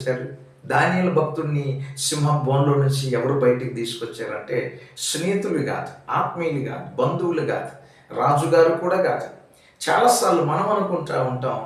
చేశారు దానియల భక్తుడిని సింహ బోన్లో నుంచి ఎవరు బయటికి తీసుకొచ్చారంటే స్నేహితులు కాదు ఆత్మీయులు కాదు బంధువులు కాదు రాజుగారు కూడా కాదు. చాలాసార్లు మనం అనుకుంటా ఉంటాం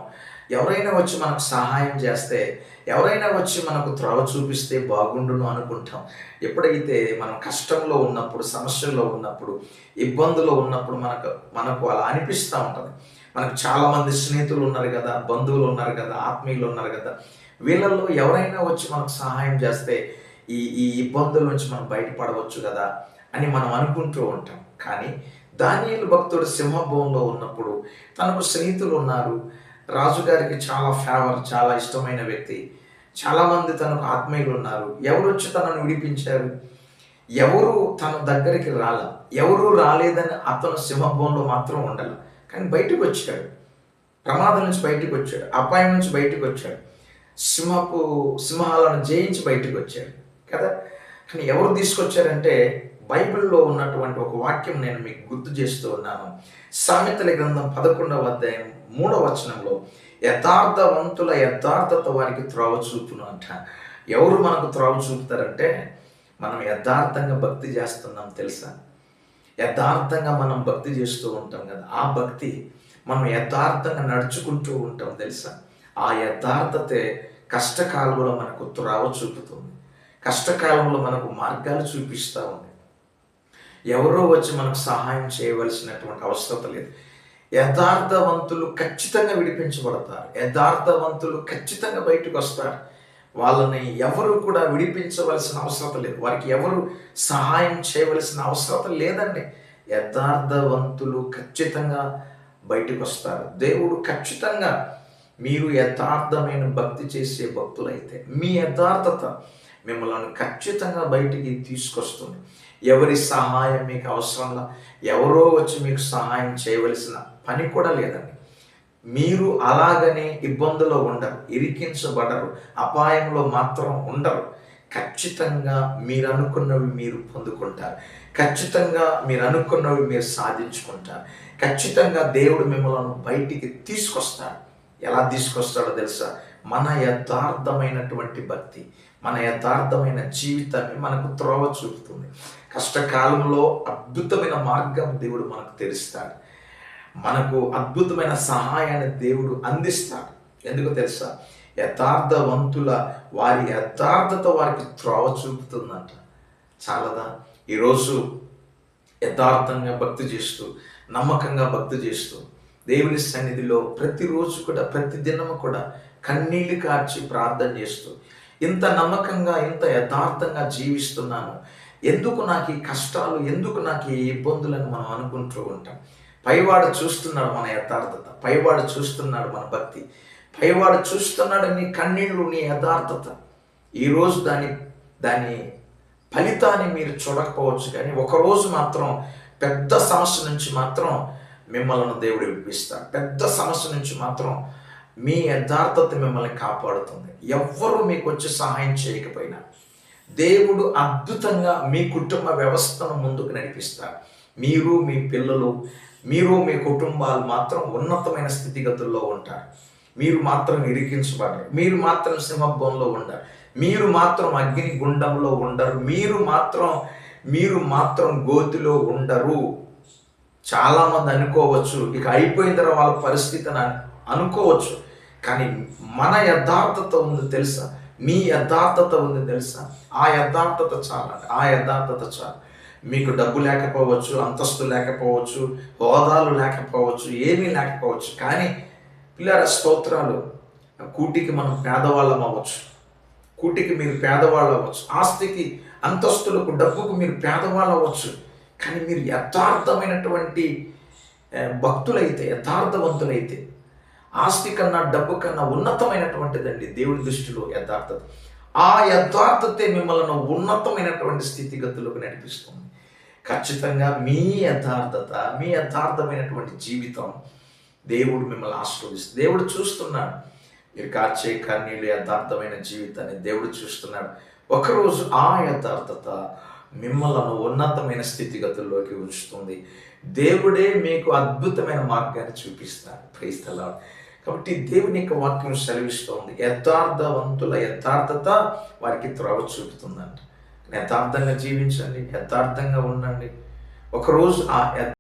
ఎవరైనా వచ్చి మనకు సహాయం చేస్తే ఎవరైనా వచ్చి మనకు త్రవ చూపిస్తే బాగుండును అనుకుంటాం. ఎప్పుడైతే మనం కష్టంలో ఉన్నప్పుడు సమస్యల్లో ఉన్నప్పుడు ఇబ్బందులో ఉన్నప్పుడు మనకు మనకు అలా అనిపిస్తూ ఉంటుంది. మనకు చాలామంది స్నేహితులు ఉన్నారు కదా బంధువులు ఉన్నారు కదా ఆత్మీయులు ఉన్నారు కదా వీళ్ళల్లో ఎవరైనా వచ్చి మనకు సహాయం చేస్తే ఈ ఈ ఇబ్బందుల నుంచి మనం బయటపడవచ్చు కదా అని మనం అనుకుంటూ ఉంటాం. కానీ దానియలు భక్తుడు సింహభవంలో ఉన్నప్పుడు తనకు స్నేహితులు ఉన్నారు. రాజుగారికి చాలా ఫేవర్ చాలా ఇష్టమైన వ్యక్తి. చాలామంది తనకు ఆత్మీయులు ఉన్నారు. ఎవరు వచ్చి తనను విడిపించారు? ఎవరు తన దగ్గరికి రాల? ఎవరు రాలేదని అతను సింహభవంలో మాత్రం ఉండాలి. కానీ బయటకు వచ్చాడు ప్రమాదం నుంచి బయటకు వచ్చాడు అపాయం నుంచి బయటకు వచ్చాడు సింహపు సింహాలను జయించి బయటకు వచ్చాడు కదా? కానీ ఎవరు తీసుకొచ్చారంటే బైబిల్లో ఉన్నటువంటి ఒక వాక్యం నేను మీకు గుర్తు చేస్తూ ఉన్నాను. సామెతల గ్రంథం పదకొండవ అధ్యాయం మూడవ వచనంలో యథార్థవంతుల యథార్థత వారికి త్రోవ చూపును అంట. ఎవరు మనకు త్రోవ చూపుతారంటే మనం యథార్థంగా భక్తి చేస్తున్నాం తెలుసా? యథార్థంగా మనం భక్తి చేస్తూ ఉంటాం కదా. ఆ భక్తి మనం యథార్థంగా నడుచుకుంటూ ఉంటాం తెలుసా? ఆ యథార్థతే కష్టకాలంలో మనకు త్రావ చూపుతుంది. కష్టకాలంలో మనకు మార్గాలు చూపిస్తూ ఉంది. ఎవరో వచ్చి మనకు సహాయం చేయవలసినటువంటి అవసరం లేదు. యథార్థవంతులు ఖచ్చితంగా విడిపించబడతారు. యథార్థవంతులు ఖచ్చితంగా బయటకు వస్తారు. వాళ్ళని ఎవరు కూడా విడిపించవలసిన అవసరం లేదు. వారికి ఎవరు సహాయం చేయవలసిన అవసరం లేదండి. యథార్థవంతులు ఖచ్చితంగా బయటకు వస్తారు. దేవుడు ఖచ్చితంగా మీరు యథార్థమైన భక్తి చేసే భక్తులైతే మీ యథార్థత మిమ్మల్ని ఖచ్చితంగా బయటికి తీసుకొస్తుంది. ఎవరి సహాయం మీకు అవసరంలా ఎవరో వచ్చి మీకు సహాయం చేయవలసిన పని కూడా లేదండి. మీరు అలాగనే ఇబ్బందులో ఉండరు ఇరికించబడరు అపాయంలో మాత్రం ఉండరు. ఖచ్చితంగా మీరు అనుకున్నవి మీరు పొందుకుంటారు. ఖచ్చితంగా మీరు అనుకున్నవి మీరు సాధించుకుంటారు. ఖచ్చితంగా దేవుడు మిమ్మల్ని బయటికి తీసుకొస్తాడు. ఎలా తీసుకొస్తాడో తెలుసా? మన యథార్థమైనటువంటి భక్తి మన యథార్థమైన జీవితాన్ని మనకు త్రోవ చూపుతుంది. కష్టకాలంలో అద్భుతమైన మార్గం దేవుడు మనకు తెరుస్తాడు. మనకు అద్భుతమైన సహాయాన్ని దేవుడు అందిస్తాడు. ఎందుకు తెలుసా? యథార్థవంతుల వారి యథార్థత వారికి త్రోవ చూపుతుందంట. చాలదా? ఈరోజు యథార్థంగా భక్తి చేస్తూ నమ్మకంగా భక్తి చేస్తూ దేవుని సన్నిధిలో ప్రతిరోజు కూడా ప్రతి దినము కూడా కన్నీళ్ళు కార్చి ప్రార్థన చేస్తూ ఇంత నమ్మకంగా ఇంత యథార్థంగా జీవిస్తున్నాను. ఎందుకు నాకు ఈ కష్టాలు ఎందుకు నాకు ఈ ఇబ్బందులను మనం అనుకుంటూ ఉంటాం? పైవాడు చూస్తున్నాడు మన యథార్థత. పైవాడు చూస్తున్నాడు మన భక్తి. పైవాడు చూస్తున్నాడు నీ కన్నీళ్ళు నీ యథార్థత. ఈరోజు దాని దాని ఫలితాన్ని మీరు చూడకపోవచ్చు కానీ ఒకరోజు మాత్రం పెద్ద సమస్య నుంచి మాత్రం మిమ్మల్ని దేవుడు విడిపిస్తాడు. పెద్ద సమస్య నుంచి మాత్రం మీ యథార్థత మిమ్మల్ని కాపాడుతుంది. ఎవ్వరూ మీకు వచ్చి సహాయం చేయకపోయినా దేవుడు అద్భుతంగా మీ కుటుంబ వ్యవస్థను ముందుకు నడిపిస్తారు మీరు మీ పిల్లలు మీరు మీ కుటుంబాలు మాత్రం ఉన్నతమైన స్థితిగతుల్లో ఉంటారు. మీరు మాత్రం ఇరికించబడరు మీరు మాత్రం సింహభంలో ఉండరు. మీరు మాత్రం అగ్ని గుండంలో ఉండరు. మీరు మాత్రం మీరు మాత్రం గోతిలో ఉండరు. చాలామంది అనుకోవచ్చు ఇక అయిపోయిన తర్వాత వాళ్ళ పరిస్థితిని అనుకోవచ్చు. కానీ మన యథార్థత ఉంది తెలుసా? మీ యథార్థత ఉంది తెలుసా? ఆ యథార్థత చాలండి. ఆ యథార్థత చాలు. మీకు డబ్బు లేకపోవచ్చు అంతస్తు లేకపోవచ్చు హోదాలు లేకపోవచ్చు ఏమీ లేకపోవచ్చు. కానీ పిల్లల స్తోత్రాలు కూటికి మనం పేదవాళ్ళం అవ్వచ్చు. కూటికి మీరు పేదవాళ్ళు అవ్వచ్చు. ఆస్తికి అంతస్తులకు డబ్బుకు మీరు పేదవాళ్ళు అవ్వచ్చు. కానీ మీరు యథార్థమైనటువంటి భక్తులైతే యథార్థవంతులైతే ఆస్తి కన్నా డబ్బు కన్నా ఉన్నతమైనటువంటిదండి దేవుడి దృష్టిలో యథార్థత. ఆ యథార్థతే మిమ్మల్ని ఉన్నతమైనటువంటి స్థితిగతులకు నడిపిస్తుంది. ఖచ్చితంగా మీ యథార్థత మీ యథార్థమైనటువంటి జీవితం దేవుడు మిమ్మల్ని ఆశీర్వదిస్తుంది. దేవుడు చూస్తున్నాడు. మీరు కార్చే కన్నీళ్ళు యథార్థమైన జీవితాన్ని దేవుడు చూస్తున్నాడు. ఒకరోజు ఆ యథార్థత మిమ్మల్ని ఉన్నతమైన స్థితిగతుల్లోకి ఉంచుతుంది. దేవుడే మీకు అద్భుతమైన మార్గాన్ని చూపిస్తాడు. క్రైస్తలాడు కాబట్టి దేవుని యొక్క వాక్యం సెలవిస్తోంది. యథార్థవంతుల యథార్థత వారికి త్రోవ చూపుతుందంట. యథార్థంగా జీవించండి యథార్థంగా ఉండండి. ఒకరోజు ఆ